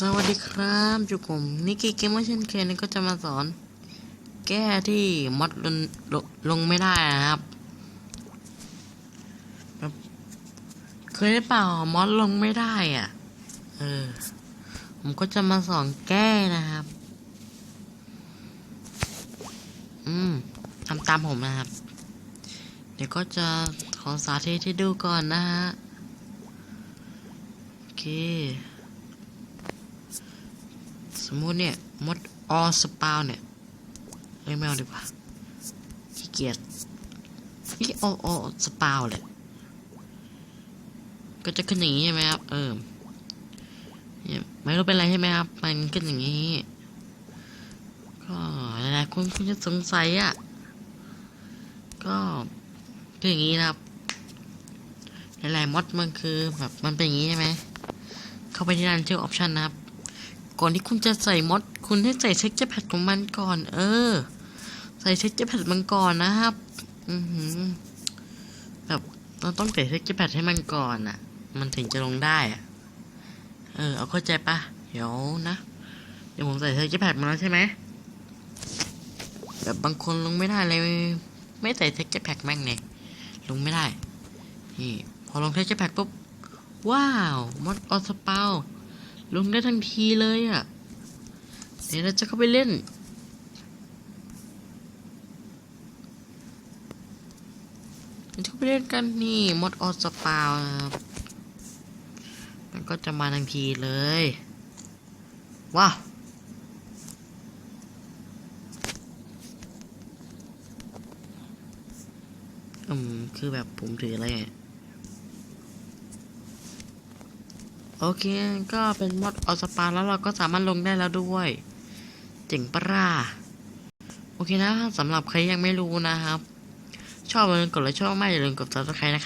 สวัสดีครับจุกผมนิกกี้เกมเมอร์เช่นเคยนี่ก็จะมาสอน แก้ที่มอดลงลงลงไม่ได้นะครับแบบเคยได้เปล่ามอดลงไม่ได้อะ เออ ผมก็จะมาสอนแก้นะครับ อืมทำตามผมนะครับ เดี๋ยวก็จะขอสาธิตให้ดูก่อนนะฮะ โอเค สมมุติเนี่ยมดออสปาวเนี่ยเอ้ยไม่เอาดีกว่าขี้เกียจนี่อออสปาวเลยก็จะขึ้นอย่างนี้ใช่ไหมครับ เออเนี่ยไม่รู้เป็นไรใช่ไหมครับ มันขึ้นอย่างนี้ ก็หลายๆคนคงจะสงสัยอะ ก็คืออย่างนี้นะครับหลายๆมอดมันคือแบบมันเป็นอย่างนี้ใช่ไหม เข้าไปที่ร้านเจอออปชันนะครับ ก่อนที่คุณจะใส่มด คุณให้ใส่เซ็กเจอร์แพดของมันก่อน เออ ใส่เซ็กเจอร์แพดมันก่อนนะครับ อือหือแบบเราต้องใส่เซ็กเจอร์แพดให้มันก่อนอะ มันถึงจะลงได้อะ เออ เอาเข้าใจปะเดี๋ยวนะ เดี๋ยวผมใส่เซ็กเจอร์แพดมาแล้วใช่ไหมแบบบางคนลงไม่ได้เลยไม่ใส่เซ็กเจอร์แพดแม่งเนี่ยลงไม่ได้ นี่ พอลงเซ็กเจอร์แพดปุ๊บ ว้าว มอดออสเปา ลงได้ทันทีเลยอะ่ะ เดี๋ยวเราจะเข้าไปเล่น เราจะเข้าไปเล่นกันนี่มดออสปาวนะครับมันก็จะมาทันทีเลย ว้าวอืมคือแบบผมถืออะไรอะ โอเค ก็เป็นมอดออสปาแล้วเราก็สามารถลงได้แล้วด้วย เจ๋งปะร่าโอเคนะสำหรับใครยังไม่รู้นะครับ ชอบอย่าลืมกดไลค์ชอบไม่อย่าลืมกดซับสไครต์นะครับ